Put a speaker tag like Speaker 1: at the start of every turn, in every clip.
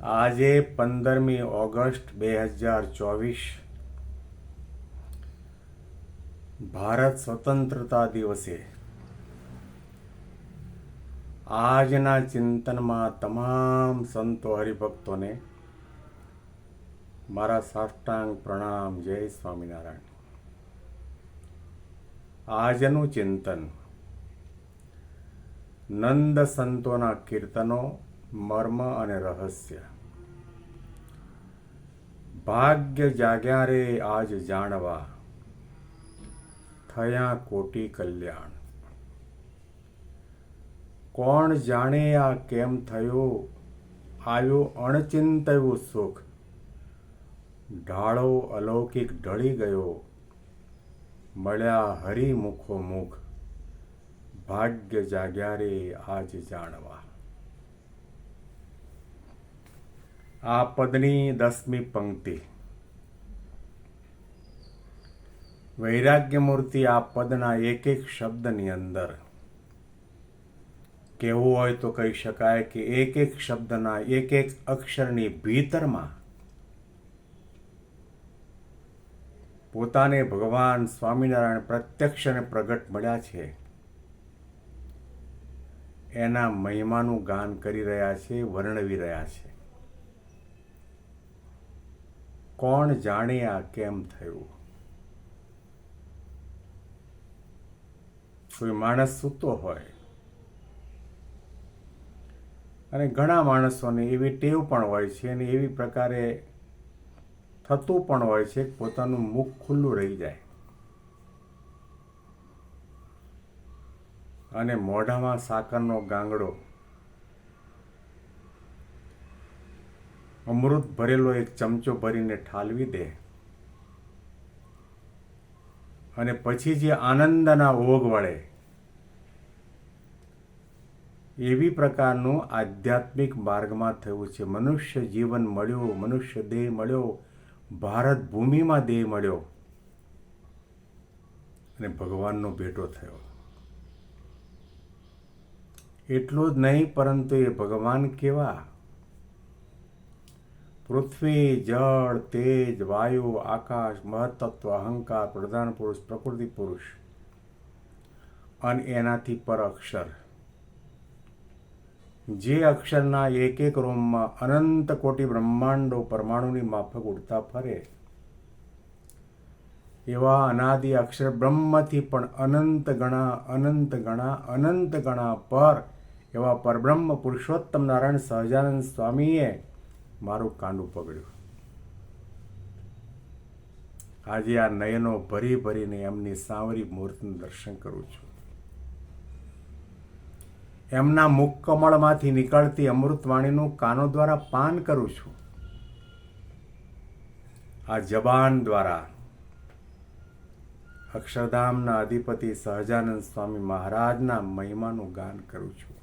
Speaker 1: આજે પંદરમી ઓગસ્ટ બે હજાર ચોવીસ. ભારત સ્વતંત્રતા દિવસે. આજના ચિંતનમાં તમામ સંતો હરિભક્તોને મારા સાષ્ટાંગ પ્રણામ, જય સ્વામિનારાયણ. આજનું ચિંતન, નંદ સંતોના કીર્તનો, મર્મ અને રહસ્ય. ભાગ્ય જાગ્યા રે આજ જાણવા, થયા કોટી કલ્યાણ. કોણ જાણે આ કેમ થયો? આવ્યો અણચિંતયું સુખ. ઢાળો અલૌકિક ઢળી ગયો. મળ્યા હરિમુખો મુખ. ભાગ્ય જાગ્યા રે આજ જાણવા. આ પદની દસમી પંક્તિ. વૈરાગ્ય મૂર્તિ આ પદના એક એક શબ્દની અંદર. કહેવું હોય તો કહી શકાય કે એક એક શબ્દના એક એક અક્ષરની ભીતરમાં પોતાને ભગવાન સ્વામિનારાયણ પ્રત્યક્ષ અને પ્રગટ મળ્યા છે. એના મહિમાનું ગાન કરી રહ્યા છે, વર્ણવી રહ્યા છે. કોણ જાણે આ કેમ થયું? કોઈ માણસ સૂતો હોય. અને ઘણા માણસોને એવી ટેવ પણ હોય છે અને એવી પ્રકારે થતું પણ હોય છે પોતાનું મુખ ખુલ્લું રહી જાય. અને મોઢામાં સાકરનો ગાંગડો અમૃત ભરેલો એક ચમચો ભરીને ઠાલવી દે. અને પછી જે આનંદના ઓગ વળે, એવી પ્રકારનું આધ્યાત્મિક માર્ગમાં થયું છે. મનુષ્ય જીવન મળ્યું, મનુષ્ય દેહ મળ્યો, ભારત ભૂમિમાં દેહ મળ્યો અને ભગવાનનો ભેટો થયો. એટલું જ નહીં, પરંતુ એ ભગવાન કેવા પૃથ્વી, જળ, તેજ, વાયુ, આકાશ, મહત્તત્વ, અહંકાર, પ્રધાન પુરુષ, પ્રકૃતિ પુરુષ. અને એનાથી પર અક્ષર. જે અક્ષરના એક એક રોમમાં અનંત કોટી બ્રહ્માંડો પરમાણુની માફક ઉડતા ફરે. એવા અનાદિ અક્ષર બ્રહ્મથી પણ અનંત ગણા અનંત ગણા અનંત ગણા પર એવા પરબ્રહ્મ પુરુષોત્તમ નારાયણ સહજાનંદ સ્વામીએ મારું કાંડું પકડ્યું. આજે આ નયનો ભરી ભરીને એમની સાવરી મૂર્તિનું દર્શન કરું છું. એમના મુખ કમળમાંથી નીકળતી અમૃતવાણીનું કાનો દ્વારા પાન કરું છું. આ જબાન દ્વારા અક્ષરધામના અધિપતિ સહજાનંદ સ્વામી મહારાજના મહિમાનું ગાન કરું છું.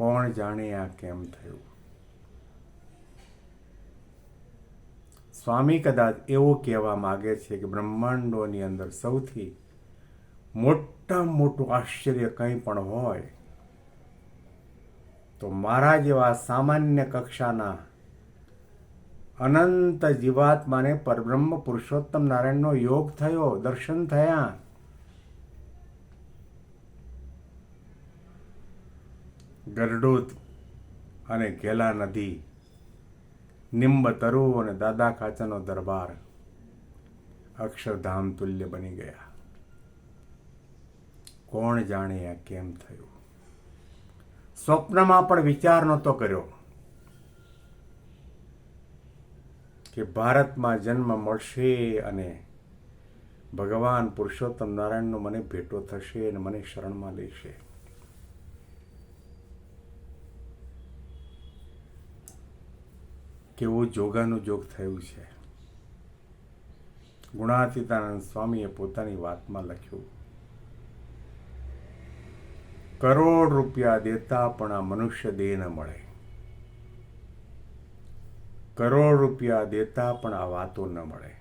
Speaker 1: કોણ જાણે આ કેમ થયું? સ્વામી કદાચ એવું કહેવા માગે છે કે બ્રહ્માંડોની અંદર સૌથી મોટામાં મોટું આશ્ચર્ય કંઈ પણ હોય, તો મારા જેવા સામાન્ય કક્ષાના અનંત જીવાત્માને પરબ્રહ્મ પુરુષોત્તમ નારાયણનો યોગ થયો, દર્શન થયા. ગરડોદ અને ઘેલા નદી નિંબ તરુ અને દાદા કાચાનો દરબાર અક્ષરધામ તુલ્ય બની ગયા. કોણ જાણે આ કેમ થયું? સ્વપ્નમાં પણ વિચાર નહોતો કર્યો કે ભારતમાં જન્મ મળશે અને ભગવાન પુરુષોત્તમ નારાયણનો મને ભેટો થશે અને મને શરણમાં લેશે. કેવું જોગાનું જોગ થયું છે. ગુણાતીતાનંદ સ્વામીએ પોતાની વાતમાં લખ્યું, કરોડ રૂપિયા દેતા પણ આ મનુષ્ય દેહ ન મળે. કરોડ રૂપિયા દેતા પણ આ વાતો ન મળે.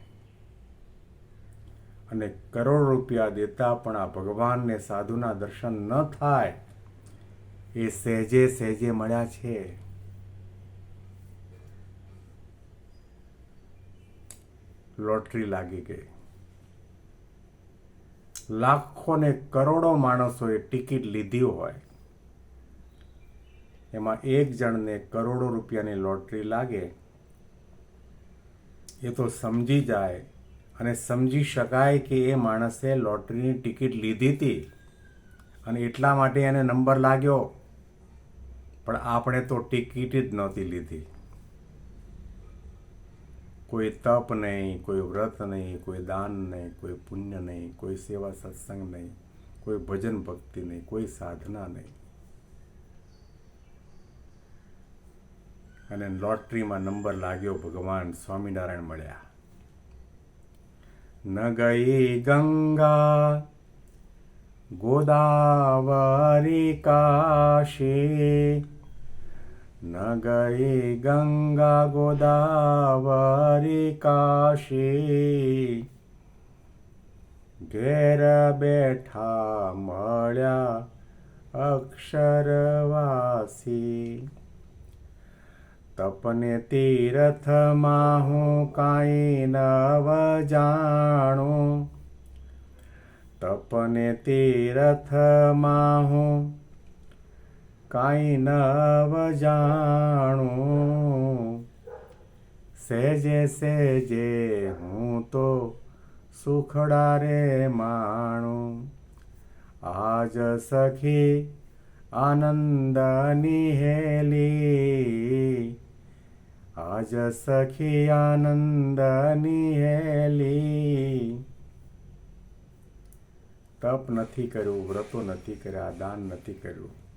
Speaker 1: અને કરોડ રૂપિયા દેતા પણ આ ભગવાનને સાધુના દર્શન ન થાય, એ સહેજે સહેજે મળ્યા છે. લોટરી લાગી ગઈ. લાખો ને કરોડો માણસોએ ટિકિટ લીધી હોય. એમાં એક જણને કરોડો રૂપિયાની લોટરી લાગે. એ તો સમજી જાય અને સમજી શકાય કે એ માણસે લોટરીની ટિકિટ લીધી હતી અને એટલા માટે એને નંબર લાગ્યો. પણ આપણે તો ટિકિટ જ નહોતી લીધી. કોઈ તપ નહીં, કોઈ વ્રત નહીં, કોઈ દાન નહીં, કોઈ પુણ્ય નહીં, કોઈ સેવા સત્સંગ નહીં, કોઈ ભજન ભક્તિ નહીં, કોઈ સાધના નહીં. અને લોટરીમાં નંબર લાગ્યો, ભગવાન સ્વામિનારાયણ મળ્યા. ન ગઈ ગંગા, ગોદાવરી કાશી ગઈ ગંગા ગોદાવરી કાશી ઘેર બેઠા મળ્યા અક્ષરવાસી તપને તીર્થમાં હું કાંઈ નવ જાણું તપને તીર્થમાં હું કાંઈ નવ જાણું. સેજે સેજે હું તો સુખડા રે માણું. આજ સખી આનંદની હેલી. આજ સખી આનંદની હેલી. તપ નથી કર્યું, વ્રતો નથી કર્યા, દાન નથી કર્યું.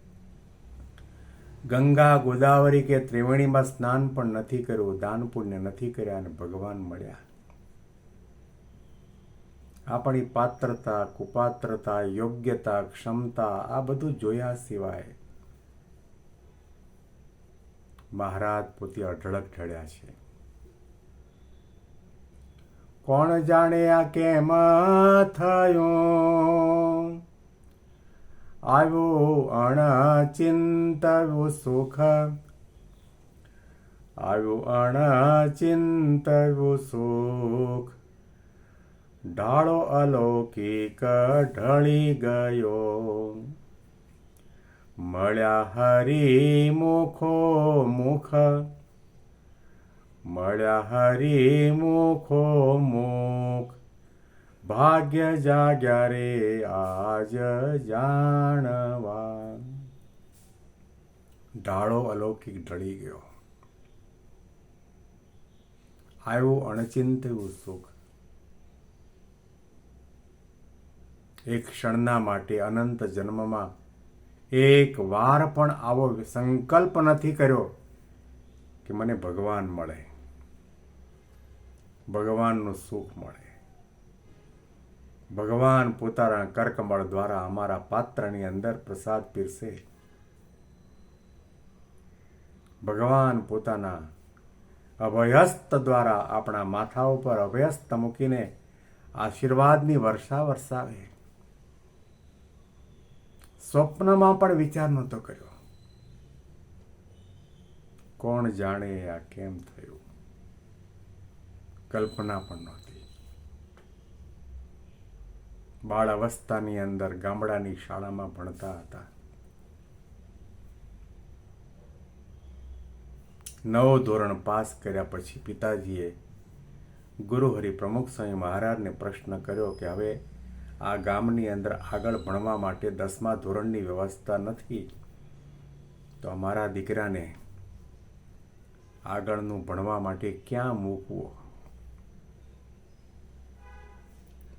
Speaker 1: ગંગા ગોદાવરી કે ત્રિવેણીમાં સ્નાન પણ નથી કર્યું, દાન પુણ્ય નથી કર્યા અને ભગવાન મળ્યા. આપણી પાત્રતા, કુપાત્રતા, યોગ્યતા, ક્ષમતા આ બધું જોયા સિવાય મહારાજ પોતે અઢળક ઢળ્યા છે. કોણ જાણે આ કેમ થયું? આવ્યું અણચિંતવ્યું સુખ. આવ્યું અણચિંતવ્યું સુખ. ઢાળો અલૌકિક ઢળી ગયો. મળ્યા હરી મુખો. મુખ મળ્યા હરી મુખો મુખ. ભાગ્ય જાગ્યા રે, આજ જાણવા. ઢાળો અલૌકિક ઢળી ગયો. આવ્યું અણચિંત્યું સુખ. એક ક્ષણના માટે અનંત જન્મમાં એક વાર પણ આવો સંકલ્પ નથી કર્યો કે મને ભગવાન મળે. ભગવાનનું સુખ મળે. ભગવાન પોતાના કરકમળ દ્વારા અમારા પાત્રની અંદર પ્રસાદ પીરસે. ભગવાન પોતાના અભયસ્ત દ્વારા આપણા માથા ઉપર અભયસ્ત મૂકીને આશીર્વાદની વર્ષા વરસાવે. સ્વપ્નમાં પણ વિચાર નહોતો કર્યો. કોણ જાણે આ કેમ થયું? કલ્પના પણ નહોતી. બાળ અવસ્થાની અંદર ગામડાની શાળામાં ભણતા હતા. નવો ધોરણ પાસ કર્યા પછી પિતાજીએ ગુરુહરિ પ્રમુખ સ્વામી મહારાજને પ્રશ્ન કર્યો કે હવે આ ગામની અંદર આગળ ભણવા માટે દસમા ધોરણની વ્યવસ્થા નથી, તો અમારા દીકરાને આગળનું ભણવા માટે ક્યાં મૂકવો?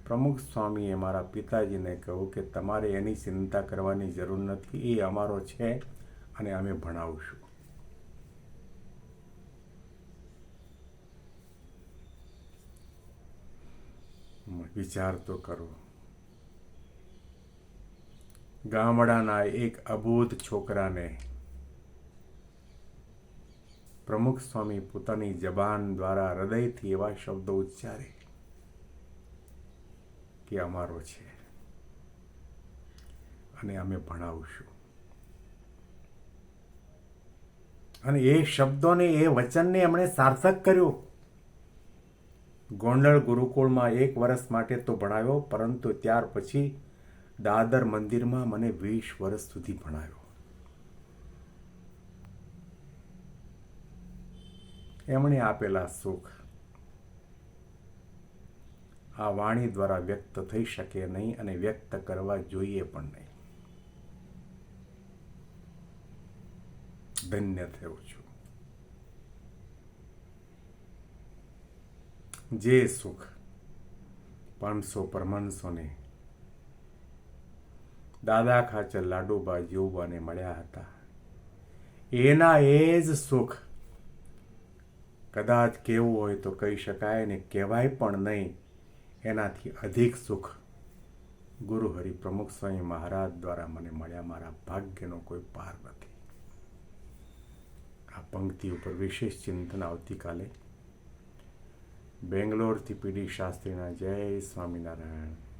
Speaker 1: પ્રમુખ સ્વામીએ મારા પિતાજીને કહ્યું કે તમારે એની ચિંતા કરવાની જરૂર નથી, એ અમારો છે અને અમે ભણાવશું. વિચાર તો કરો. ગામડાના એક અબોધ છોકરાને પ્રમુખ સ્વામી પોતાની જબાન દ્વારા હૃદયથી એવા શબ્દો ઉચ્ચારે. કે અમારો છે. અને અમે ભણાવશું. અને એ શબ્દોને, એ વચનને એમણે સાર્થક કર્યું. ગોંડલ ગુરુકુળમાં એક વર્ષ માટે તો ભણાવ્યો, પરંતુ ત્યાર પછી દાદર મંદિરમાં મને વીસ વર્ષ સુધી ભણાવ્યો. એમણે આપેલા સુખ આ વાણી દ્વારા વ્યક્ત થઈ શકે નહીં અને વ્યક્ત કરવા જોઈએ પણ નહીં. ધન્ય થયો છું. જે સુખ પાંચસો પરમાણસોને દાદા ખાચર લાડુબા જીવબાને મળ્યા હતા. એના એ જ સુખ કદાચ કેવું હોય તો કહી શકાય ને કહેવાય પણ નહીં. એનાથી અધિક સુખ ગુરુ હરિ પ્રમુખ સ્વામી મહારાજ દ્વારા મને મળ્યા. મારા ભાગ્યનો કોઈ પાર નથી. આ પંક્તિ ઉપર વિશેષ ચિંતન આવતીકાલે બેંગ્લોરથી પીડી શાસ્ત્રીના જય સ્વામિનારાયણ.